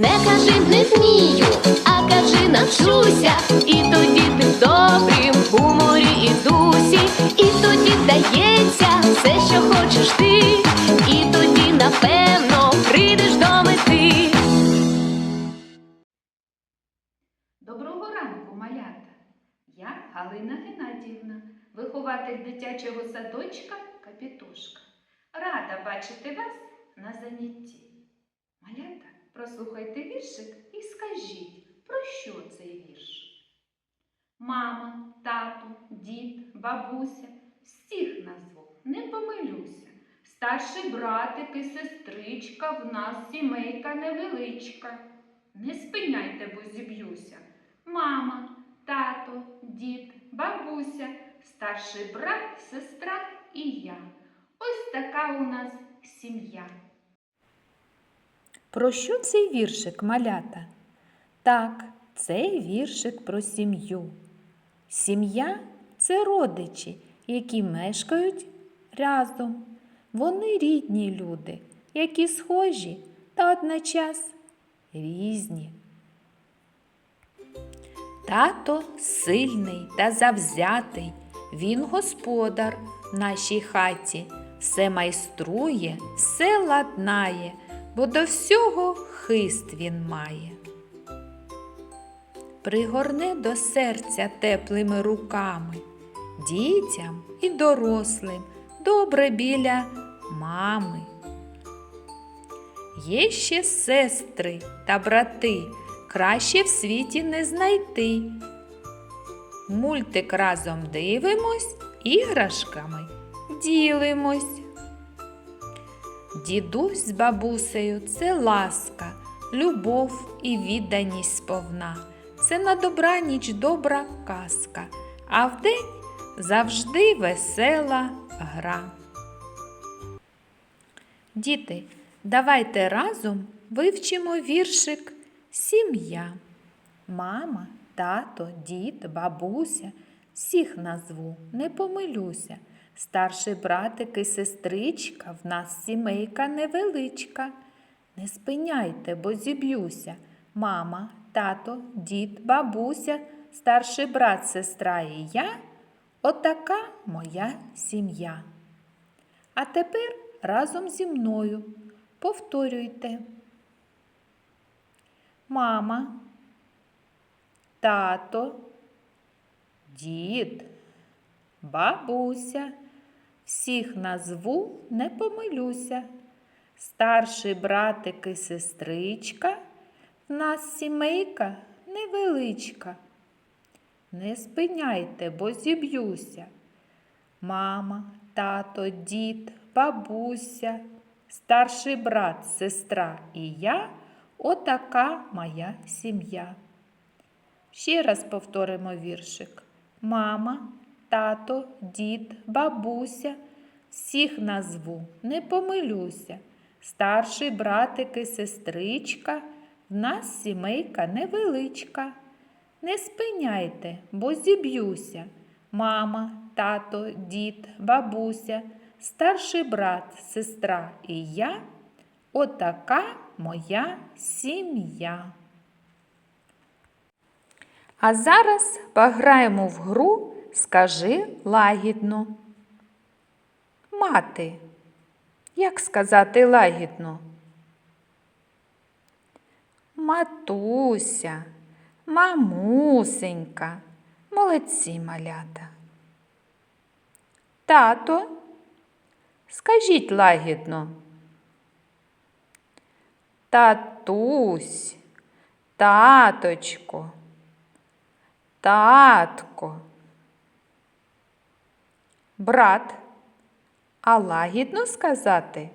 Не кажи не вмію, а кажи навчуся. І тоді ти в добрім гуморі і дусі, і тоді вдається все, що хочеш ти, і тоді, напевно, прийдеш до мети. Доброго ранку, малята! Я Галина Геннадіївна, вихователь дитячого садочка Капітошка. Рада бачити вас на занятті. Малята, прослухайте віршик і скажіть, про що цей вірш? Мама, тато, дід, бабуся всіх назву, не помилюся. Старший братик і сестричка, в нас сімейка невеличка. Не спиняйте, бо зіб'юся. Мама, тато, дід, бабуся, старший брат, сестра і я. Ось така у нас сім'я. Про що цей віршик, малята? Так, цей віршик про сім'ю. Сім'я це родичі, які мешкають разом. Вони рідні люди, які схожі та одночас різні. Тато сильний та завзятий, він господар в нашій хаті, все майструє, все ладнає, бо до всього хист він має. Пригорне до серця теплими руками, дітям і дорослим, добре біля мами. Є ще сестри та брати, краще в світі не знайти. Мультик разом дивимось, іграшками ділимось. Дідусь з бабусею це ласка, любов і відданість сповна. Це на добраніч добра казка, а вдень завжди весела гра. Діти, давайте разом вивчимо віршик Сім'я. Мама, тато, дід, бабуся. Всіх назву, не помилюся. Старший братик і сестричка, в нас сімейка невеличка. Не спиняйте, бо зіб'юся. Мама, тато, дід, бабуся, старший брат, сестра і я. Отака моя сім'я. А тепер разом зі мною повторюйте. Мама, тато, дід, бабуся. Всіх назву не помилюся. Старший братик і сестричка, в нас сімейка невеличка. Не спиняйте, бо зіб'юся. Мама, тато, дід, бабуся, старший брат, сестра і я отака моя сім'я. Ще раз повторимо віршик. Мама, тато, дід, бабуся. Всіх назву, не помилюся. Старший братик і сестричка, в нас сімейка невеличка. Не спиняйте, бо зіб'юся. Мама, тато, дід, бабуся, старший брат, сестра і я. Отака моя сім'я. А зараз пограємо в гру Скажи лагідно. Мати. Як сказати лагідно? Матуся, мамусенька, молодці малята. Тато, скажіть лагідно. Татусь, таточко, татко. Брат, а лагідно сказати?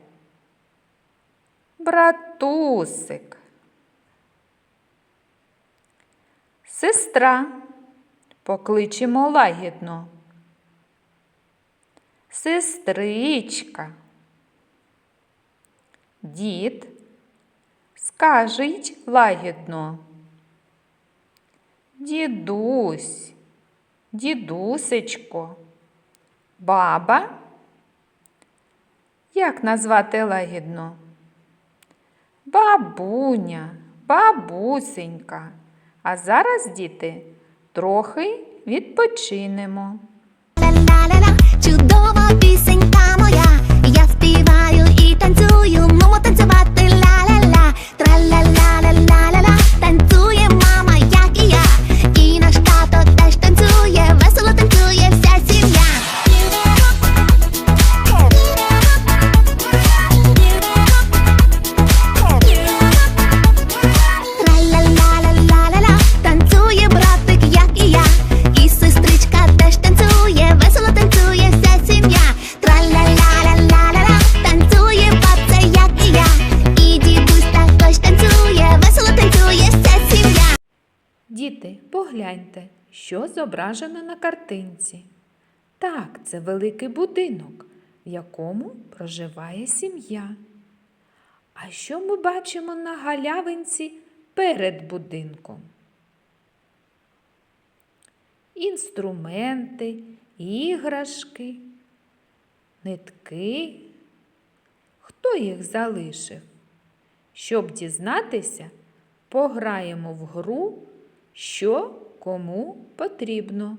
Братусик. Сестра. Покличемо лагідно. Сестричка. Дід. Скажіть лагідно. Дідусь, дідусечко, баба. Як назвати лагідно? Бабуня, бабусенька. А зараз, діти, трохи відпочинемо. Чудова пісенька моя. Я співаю і танцюю, мамо танцювати ла-ла-ла. Тра-ла-ла-ла-ла-ла-ла, Діти, погляньте, що зображено на картинці. Так, це великий будинок, в якому проживає сім'я. А що ми бачимо на галявинці перед будинком? Інструменти, іграшки, нитки. Хто їх залишив? Щоб дізнатися, пограємо в гру, що кому потрібно.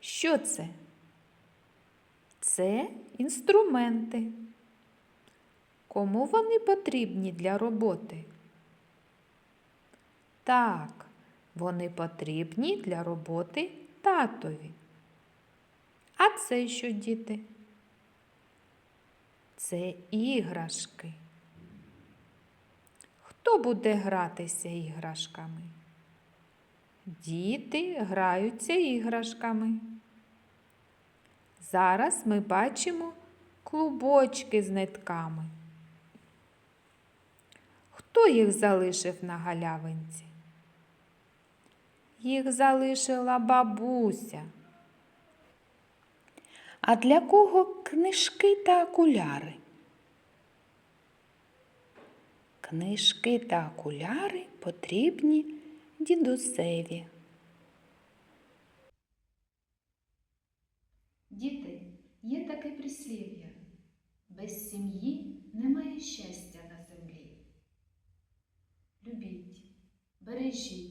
Що це? Це інструменти. Кому вони потрібні для роботи? Так, вони потрібні для роботи татові. А це що, діти? Це іграшки. Хто буде гратися іграшками? Діти граються іграшками. Зараз ми бачимо клубочки з нитками. Хто їх залишив на галявинці? Їх залишила бабуся. А для кого книжки та окуляри? Книжки та окуляри потрібні дідусеві. Діти, є таке прислів'я. Без сім'ї немає щастя на землі. Любіть, бережіть,